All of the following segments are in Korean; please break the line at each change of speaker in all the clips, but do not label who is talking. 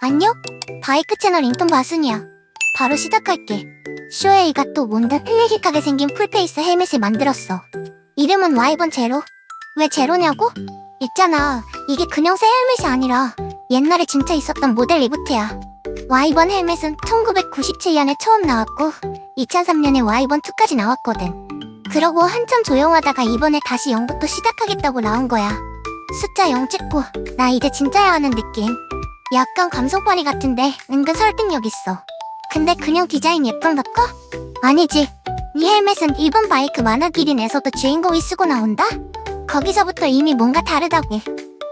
안녕? 바이크 채널 인턴 바순이야. 바로 시작할게. 쇼에이가 또 뭔가 힐릭하게 생긴 풀페이스 헬멧을 만들었어. 이름은 와이번 제로. 왜 제로냐고? 있잖아. 이게 그냥 새 헬멧이 아니라 옛날에 진짜 있었던 모델 리부트야. 와이번 헬멧은 1997년에 처음 나왔고 2003년에 와이번 2까지 나왔거든. 그러고 한참 조용하다가 이번에 다시 0부터 시작하겠다고 나온 거야. 숫자 0 찍고 나 이제 진짜야 하는 느낌. 약간 감성파리 같은데 은근 설득력 있어. 근데 그냥 디자인 예쁜걸까? 아니지. 이 헬멧은 일본 바이크 만화 기린에서도 주인공이 쓰고 나온다? 거기서부터 이미 뭔가 다르다고.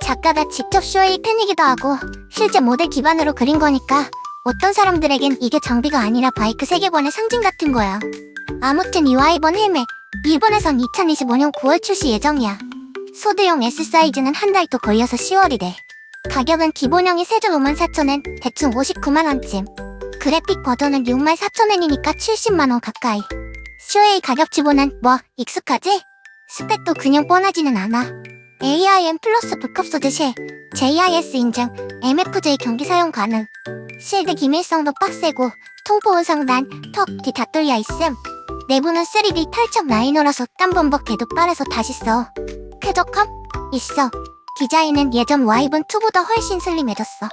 작가가 직접 쇼의 팬이기도 하고 실제 모델 기반으로 그린 거니까 어떤 사람들에겐 이게 장비가 아니라 바이크 세계관의 상징 같은 거야. 아무튼 이 와이번 헬멧 일본에선 2025년 9월 출시 예정이야. 소드용 S 사이즈는 한달더 걸려서 10월이 돼. 가격은 기본형이 세조 54,000엔, 대충 59만원쯤. 그래픽 버전은 64,000엔이니까 70만원 가까이. 쇼에이 가격치고는 뭐, 익숙하지? 스펙도 그냥 뻔하지는 않아. AIM 플러스 북컵소드 실, JIS 인증, MFJ 경기 사용 가능. 실드 기밀성도 빡세고, 통보온 상단, 턱, 뒤 다 뚫려 있음. 내부는 3D 탈착 라이너라서 땀 범벅해도 빠르서 다시 써. 쾌적함? 있어. 디자인은 예전 와이번 2보다 훨씬 슬림해졌어.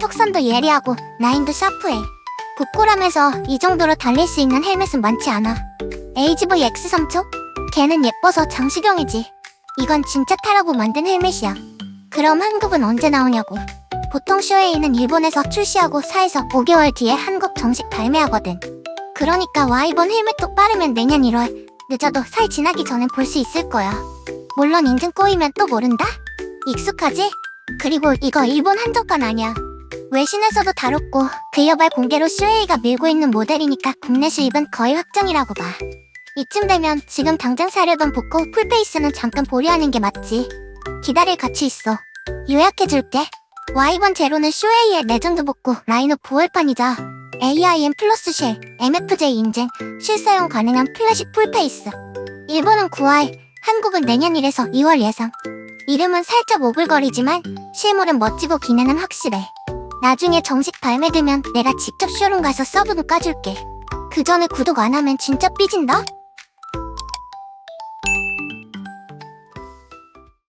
턱선도 예리하고 라인도 샤프해. 부끄럼해서 이 정도로 달릴 수 있는 헬멧은 많지 않아. HV X3초? 걔는 예뻐서 장식용이지. 이건 진짜 타라고 만든 헬멧이야. 그럼 한국은 언제 나오냐고. 보통 쇼에이는 일본에서 출시하고 4에서 5개월 뒤에 한국 정식 발매하거든. 그러니까 와이번 헬멧도 빠르면 내년 1월, 늦어도 살 지나기 전엔 볼수 있을 거야. 물론 인증 꼬이면 또 모른다? 익숙하지? 그리고 이거 일본 한정판 아니야. 외신에서도 다뤘고 글로벌 공개로 슈에이가 밀고 있는 모델이니까 국내 수입은 거의 확정이라고 봐. 이쯤 되면 지금 당장 사려던 복고 풀페이스는 잠깐 보류하는 게 맞지. 기다릴 가치 있어. 요약해줄게. 와이번 제로는 슈에이의 레전드 복고 라인업 9월판이자 AIM 플러스 쉘, MFJ 인증, 실사용 가능한 클래식 풀페이스. 일본은 9월, 한국은 내년 1에서 2월 예상. 이름은 살짝 오글거리지만 실물은 멋지고 기능은 확실해. 나중에 정식 발매되면 내가 직접 쇼룸 가서 서브도 까줄게. 그 전에 구독 안 하면 진짜 삐진다?